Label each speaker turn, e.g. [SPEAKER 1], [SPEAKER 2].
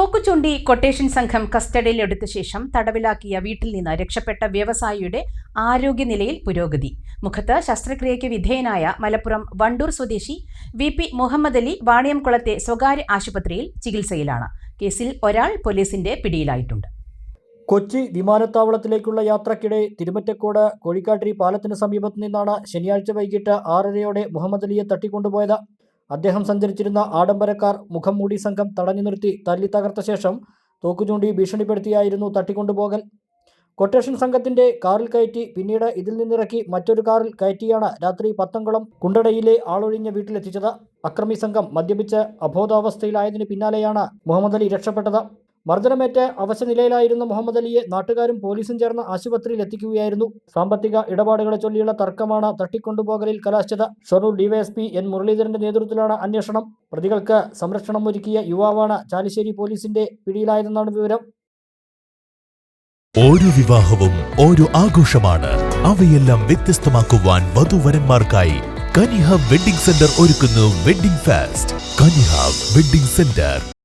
[SPEAKER 1] തോക്കുചൂണ്ടി quotation സംഘം കസ്റ്റഡിയിലെടുത്ത ശേഷം തടവിലാക്കിയ വീട്ടിൽ നിന്ന് രക്ഷപ്പെട്ട വ്യവസായിയുടെ ആരോഗ്യനിലയിൽ പുരോഗതി. മുഖത്ത് ശസ്ത്രക്രിയയ്ക്ക് വിധേയനായ മലപ്പുറം വണ്ടൂർ സ്വദേശി വി പി മുഹമ്മദ് അലി വാണിയംകുളത്തെ സ്വകാര്യ ആശുപത്രിയിൽ ചികിത്സയിലാണ്. കേസിൽ ഒരാൾ പോലീസിന്റെ പിടിയിലായിട്ടുണ്ട്.
[SPEAKER 2] കൊച്ചി വിമാനത്താവളത്തിലേക്കുള്ള യാത്രക്കിടെ തിരുമറ്റക്കോട് കോഴിക്കാട്ടിരി പാലത്തിന് സമീപത്തു നിന്നാണ് ശനിയാഴ്ച വൈകിട്ട് ആറരയോടെ മുഹമ്മദ് അലിയെ തട്ടിക്കൊണ്ടുപോയത്. അദ്ദേഹം സഞ്ചരിച്ചിരുന്ന ആഡംബരക്കാർ കാർ മുഖം മൂടി സംഘം തടഞ്ഞു നിർത്തി തല്ലി തകർത്ത ശേഷം തോക്കുചൂണ്ടി ഭീഷണിപ്പെടുത്തിയായിരുന്നു തട്ടിക്കൊണ്ടുപോകൽ. കൊട്ടേഷൻ സംഘത്തിന്റെ കാറിൽ കയറ്റി പിന്നീട് ഇതിൽ നിന്നിറക്കി മറ്റൊരു കാറിൽ കയറ്റിയാണ് രാത്രി പത്തംകുളം കുണ്ടടയിലെ ആളൊഴിഞ്ഞ വീട്ടിലെത്തിച്ചത്. അക്രമി സംഘം മദ്യപിച്ച് അബോധാവസ്ഥയിലായതിനു പിന്നാലെയാണ് മുഹമ്മദ് അലി രക്ഷപ്പെട്ടത്. മർദ്ദനമേറ്റ് അവശനിലയിലായിരുന്ന മുഹമ്മദ് അലിയെ നാട്ടുകാരും പോലീസും ചേർന്ന് ആശുപത്രിയിൽ എത്തിക്കുകയായിരുന്നു സാമ്പത്തിക ഇടപാടുകളെ ചൊല്ലിയുള്ള തർക്കമാണ് തട്ടിക്കൊണ്ടുപോകലിൽ കലാശിച്ചത്. ഷൊർണൂർ ഡിവൈഎസ്പി എൻ മുരളീധരന്റെ നേതൃത്വത്തിലാണ് അന്വേഷണം. പ്രതികൾക്ക് സംരക്ഷണം ഒരുക്കിയ യുവാവാണ് ചാലിശ്ശേരി പോലീസിന്റെ പിടിയിലായതെന്നാണ് വിവരം.
[SPEAKER 3] ഓരോ വിവാഹവും ഓരോ ആഘോഷമാണ്. അവയെല്ലാം വ്യത്യസ്തമാക്കുവാൻ വധുവരന്മാർക്കായി കനിഹ വെഡിംഗ് സെന്റർ ഒരുക്കുന്നു wedding fast. Kaniha wedding centre.